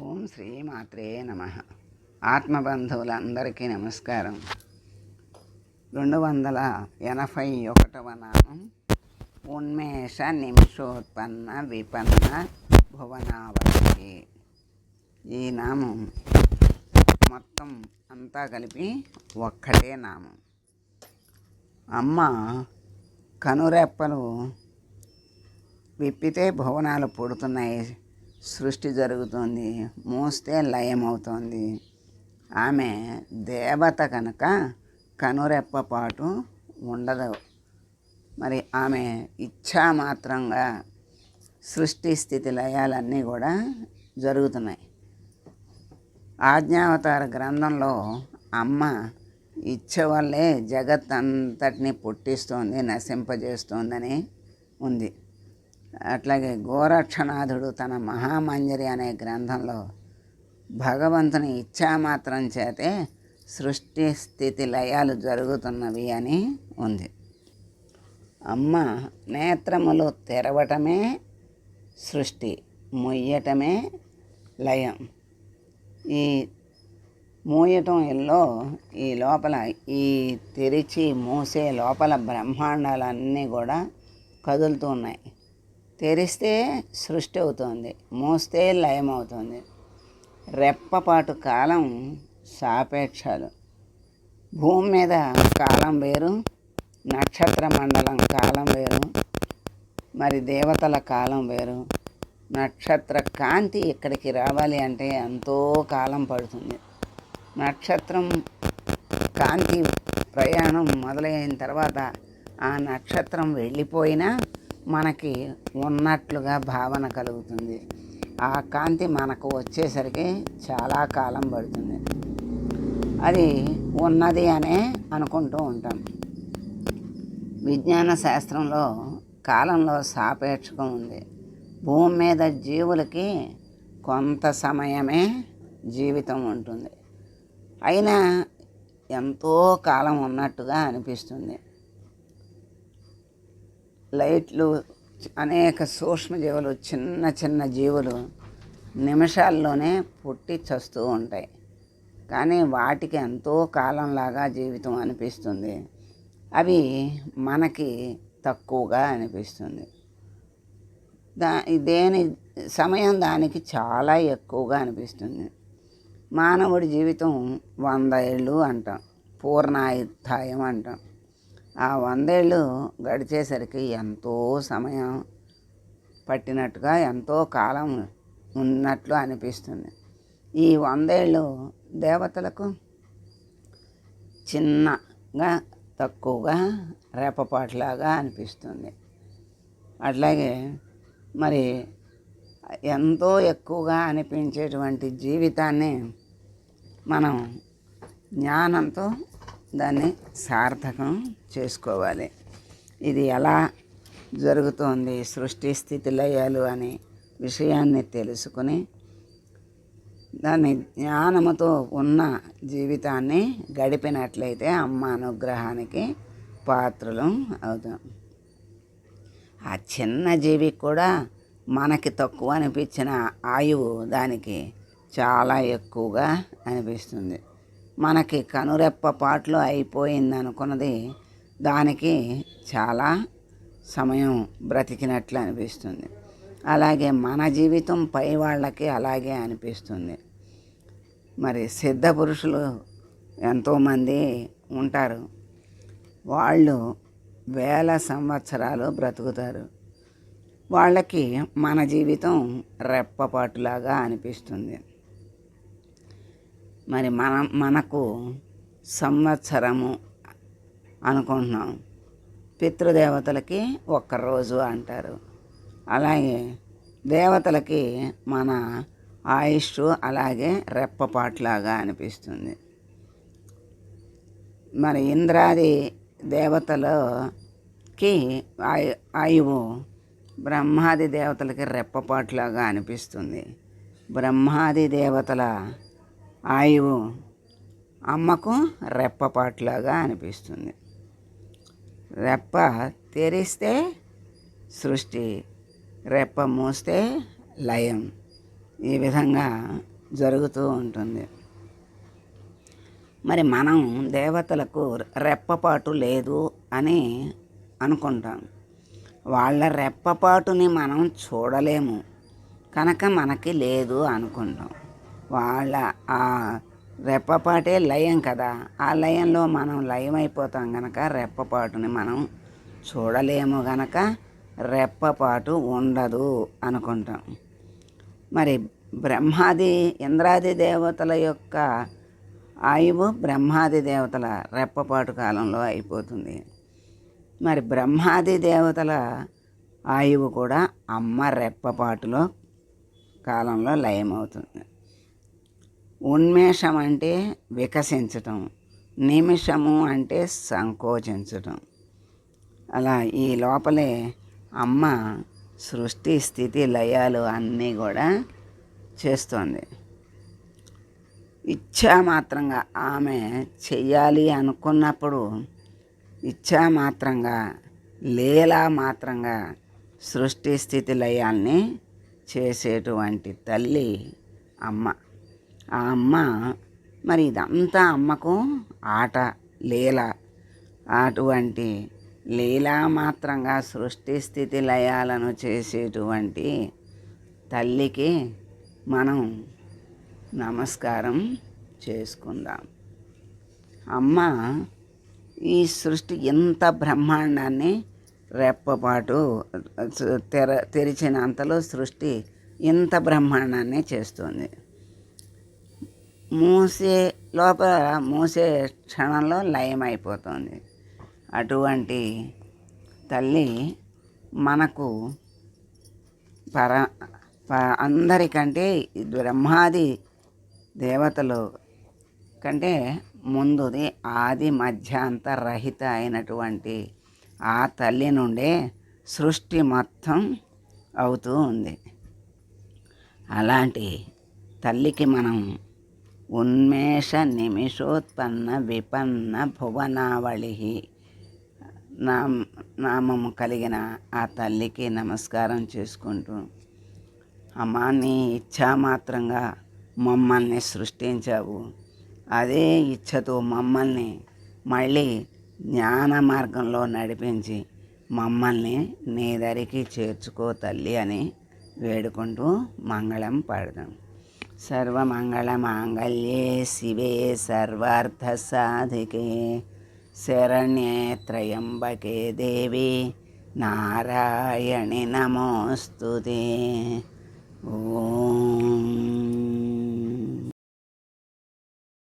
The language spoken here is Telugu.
ఓం శ్రీమాత్రే నమ. ఆత్మబంధువులందరికీ నమస్కారం. రెండు వందల ఎనభై ఒకటవ నామం ఉన్మేష నిమిషోత్పన్న విపన్న భువనావతి ఈ నామం మొత్తం అంతా కలిపి ఒక్కటే నామం. అమ్మ కనురెప్పలు విప్పితే భువనాలు పుడుతున్నాయి. సృష్టి జరుగుతోంది మోస్తే లయం అవుతోంది ఆమె దేవత కనుక కనురెప్పపాటు ఉండదు. మరి ఆమె ఇచ్ఛామాత్రంగా సృష్టి స్థితి లయాలన్నీ కూడా జరుగుతున్నాయి. ఆజ్ఞావతార గ్రంథంలో అమ్మ ఇచ్చ వల్లే జగత్ అంతటిని పుట్టిస్తోంది నశింపజేస్తోందని ఉంది. అట్లాగే గోరక్షనాథుడు తన మహామంజరి అనే గ్రంథంలో భగవంతుని ఇచ్ఛామాత్రం చేతే సృష్టి స్థితి లయాలు జరుగుతున్నవి అని ఉంది. అమ్మ నేత్రములు తెరవటమే సృష్టి మొయ్యటమే లయం. ఈ మూయటం ఇల్లో ఈ లోపల ఈ తెరిచి మూసే లోపల బ్రహ్మాండాలన్నీ కూడా కదులుతూ ఉన్నాయి. తెరిస్తే సృష్టి అవుతుంది మూస్తే లయం అవుతుంది. రెప్పపాటు కాలం సాపేక్షాలు. భూమి మీద కాలం వేరు నక్షత్ర మండలం కాలం వేరు మరి దేవతల కాలం వేరు. నక్షత్ర కాంతి ఇక్కడికి రావాలి అంటే ఎంతో కాలం పడుతుంది. నక్షత్రం కాంతి ప్రయాణం మొదలైన తర్వాత ఆ నక్షత్రం వెళ్ళిపోయినా మనకి ఉన్నట్లుగా భావన కలుగుతుంది. ఆ కాంతి మనకు వచ్చేసరికి చాలా కాలం పడుతుంది. అది ఉన్నది అనే అనుకుంటూ ఉంటాం. విజ్ఞాన శాస్త్రంలో కాలంలో సాపేక్షకం ఉంది. భూమి మీద జీవులకి కొంత సమయమే జీవితం ఉంటుంది. అయినా ఎంతో కాలం ఉన్నట్టుగా అనిపిస్తుంది. లైట్లు అనేక సూక్ష్మజీవులు చిన్న చిన్న జీవులు నిమిషాల్లోనే పుట్టి చస్తూ ఉంటాయి. కానీ వాటికి ఎంతో కాలంలాగా జీవితం అనిపిస్తుంది. అవి మనకి తక్కువగా అనిపిస్తుంది. దా దేని సమయం దానికి చాలా ఎక్కువగా అనిపిస్తుంది. మానవుడి జీవితం వంద ఏళ్ళు అంటాం. పూర్ణాయుత్థాయం అంటాం. ఆ వందేళ్ళు గడిచేసరికి ఎంతో సమయం పట్టినట్టుగా ఎంతో కాలం ఉన్నట్లు అనిపిస్తుంది. ఈ వందేళ్ళు దేవతలకు చిన్నగా తక్కువగా రేపపాటులాగా అనిపిస్తుంది. అట్లాగే మరి ఎంతో ఎక్కువగా అనిపించేటువంటి జీవితాన్ని మనం జ్ఞానంతో దాన్ని సార్థకం చేసుకోవాలి. ఇది ఎలా జరుగుతోంది సృష్టి స్థితి లయాలు అనే విషయాన్ని తెలుసుకుని దాన్ని జ్ఞానముతో ఉన్న జీవితాన్ని గడిపినట్లయితే అమ్మ అనుగ్రహానికి పాత్రలు అవుతాం. ఆ చిన్న జీవికి కూడా మనకి తక్కువ అనిపించిన ఆయువు దానికి చాలా ఎక్కువగా అనిపిస్తుంది. మనకి కనురెప్ప పాటలు అయిపోయింది అనుకున్నది దానికి చాలా సమయం బ్రతికినట్లు అనిపిస్తుంది. అలాగే మన జీవితం పై వాళ్ళకి అలాగే అనిపిస్తుంది. మరి సిద్ధ పురుషులు ఎంతోమంది ఉంటారు. వాళ్ళు వేల సంవత్సరాలు బ్రతుకుతారు. వాళ్ళకి మన జీవితం రెప్పపాటులాగా అనిపిస్తుంది. మరి మన మనకు సంవత్సరము అనుకుంటున్నాం. పితృదేవతలకి ఒక్కరోజు అంటారు. అలాగే దేవతలకి మన ఆయుష్ అలాగే రెప్పపాట్లాగా అనిపిస్తుంది. మరి ఇంద్రాది దేవతలకి ఆయు ఆయువు బ్రహ్మాది దేవతలకి రెప్పపాట్లాగా అనిపిస్తుంది. బ్రహ్మాది దేవతల ఆయువు అమ్మకు రెప్పపాట్లాగా అనిపిస్తుంది. రెప్ప తెరిస్తే సృష్టి రెప్ప మూస్తే లయం. ఈ విధంగా జరుగుతూ ఉంటుంది. మరి మనం దేవతలకు రెప్పపాటు లేదు అని అనుకుంటాం. వాళ్ళ రెప్పపాటుని మనం చూడలేము. కనుక మనకి లేదు అనుకుంటాం. వాళ్ళ ఆ రెప్పపాటే లయం కదా. ఆ లయంలో మనం లయం అయిపోతాం గనక రెప్పపాటుని మనం చూడలేము గనక రెప్పపాటు ఉండదు అనుకుంటాం. మరి బ్రహ్మాది ఇంద్రాది దేవతల యొక్క ఆయువు బ్రహ్మాది దేవతల రెప్పపాటు కాలంలో అయిపోతుంది. మరి బ్రహ్మాది దేవతల ఆయువు కూడా అమ్మ రెప్పపాటులో కాలంలో లయమవుతుంది. ఉన్మేషం అంటే వికసించటం నిమిషము అంటే సంకోచించటం. అలా ఈ లోపలే అమ్మ సృష్టి స్థితి లయాలు అన్నీ కూడా చేస్తోంది. ఇచ్ఛామాత్రంగా ఆమె చెయ్యాలి అనుకున్నప్పుడు ఇచ్ఛామాత్రంగా లేలా మాత్రంగా సృష్టి స్థితి లయాల్ని చేసేటువంటి తల్లి అమ్మ. ఆ అమ్మ మరి ఇదంతా అమ్మకు ఆట లీల. అటువంటి లీలా మాత్రంగా సృష్టి స్థితి లయాలను చేసేటువంటి తల్లికి మనం నమస్కారం చేసుకుందాం. అమ్మ ఈ సృష్టి ఎంత బ్రహ్మాండాన్ని రెప్పపాటు తెర తెరిచినంతలో సృష్టి ఇంత బ్రహ్మాండాన్ని చేస్తుంది. మూసే లోపల మూసే క్షణంలో లయమైపోతుంది. అటువంటి తల్లి మనకు పర ప- అందరికంటే బ్రహ్మాది దేవతలు కంటే ముందుది ఆది మధ్యాంత రహిత అయినటువంటి ఆ తల్లి నుండే సృష్టి మొత్తం అవుతూ ఉంది. అలాంటి తల్లికి మనం ఉన్మేష నిమిషోత్పన్న విపన్న భువనావళి నామ నామము కలిగిన ఆ తల్లికి నమస్కారం చేసుకుంటూ అమ్మా నీ ఇచ్ఛామాత్రంగా మమ్మల్ని సృష్టించావు. అదే ఇచ్ఛతో మమ్మల్ని మళ్ళీ జ్ఞాన మార్గంలో నడిపించి మమ్మల్ని నీ దరికి చేర్చుకో తల్లి అని వేడుకుంటూ మంగళం పాడదాం. సర్వమంగళమాంగళ్యే శివే సర్వార్థసాధికే శరణ్యే త్రయంబకే దేవి నారాయణి నమోస్తుతే ఓం